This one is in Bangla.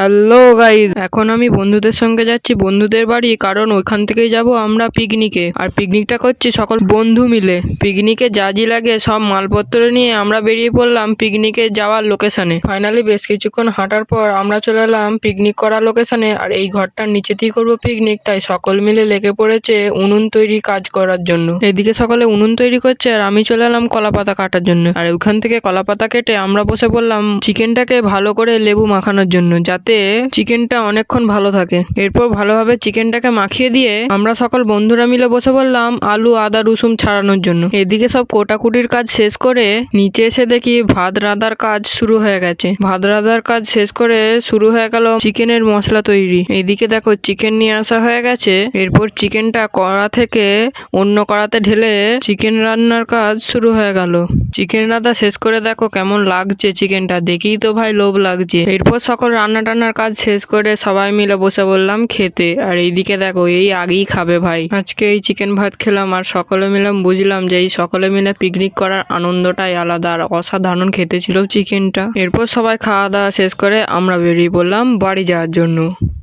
হ্যালো গাইজ এখন আমি বন্ধুদের সঙ্গে যাচ্ছি বন্ধুদের বাড়ি, কারণ ওইখান থেকেই যাব আমরা পিকনিকে আর পিকনিকটা করছি সকল বন্ধু মিলে। পিকনিকে যা যা লাগে সব মালপত্র নিয়ে আমরা বেরিয়ে পড়লাম পিকনিকে যাওয়ার লোকেশনে ফাইনালি বেশ কিছুক্ষণ হাঁটার পর আমরা চলে এলাম পিকনিক করার লোকেশনে আর এই ঘরটার নিচেতেই করব পিকনিক তাই সকল মিলে লেগে পড়েছে উনুন তৈরি কাজ করার জন্য। এদিকে সকলে উনুন তৈরি করছে আর আমি চলে এলাম কলা পাতা কাটার জন্য। আর ওখান থেকে কলা পাতা কেটে আমরা বসে পড়লাম চিকেনটাকে ভালো করে লেবু মাখানোর জন্য, যাতে চিকেনটা অনেকক্ষণ ভালো থাকে। এরপর ভালোভাবে চিকেনটাকে মাখিয়ে দিয়ে আমরা সকল বন্ধুরা মিলে বসে পড়লাম আলু, আদা, রসুন ছাড়ানোর জন্য। এদিকে সব কোটাকুটির কাজ শেষ করে নিচে এসে দেখি ভাত রাঁধার কাজ শুরু হয়ে গেছে। ভাত রাঁধার কাজ শেষ করে শুরু হয়ে গেল চিকেনের মশলা তৈরি। এইদিকে দেখো চিকেন নিয়ে আসা হয়ে গেছে। এরপর চিকেনটা কড়া থেকে অন্য কড়াতে ঢেলে চিকেন রান্নার কাজ শুরু হয়ে গেল। চিকেন রান্না শেষ করে দেখো কেমন লাগছে চিকেনটা। দেখেই তো ভাই লোভ লাগছে। এরপর সকল রান্না টান্নার কাজ শেষ করে সবাই মিলে বসে বললাম খেতে। আর এইদিকে দেখো, এই আগেই খাবে ভাই। আজকে এই চিকেন ভাত খেলাম আর সকলে মিলে বুঝলাম যে এই সকলে মিলে পিকনিক করার আনন্দটাই আলাদা আর অসাধারণ খেতে ছিল চিকেনটা। এরপর সবাই খাওয়া দাওয়া শেষ করে আমরা বেরিয়ে পড়লাম বাড়ি যাওয়ার জন্য।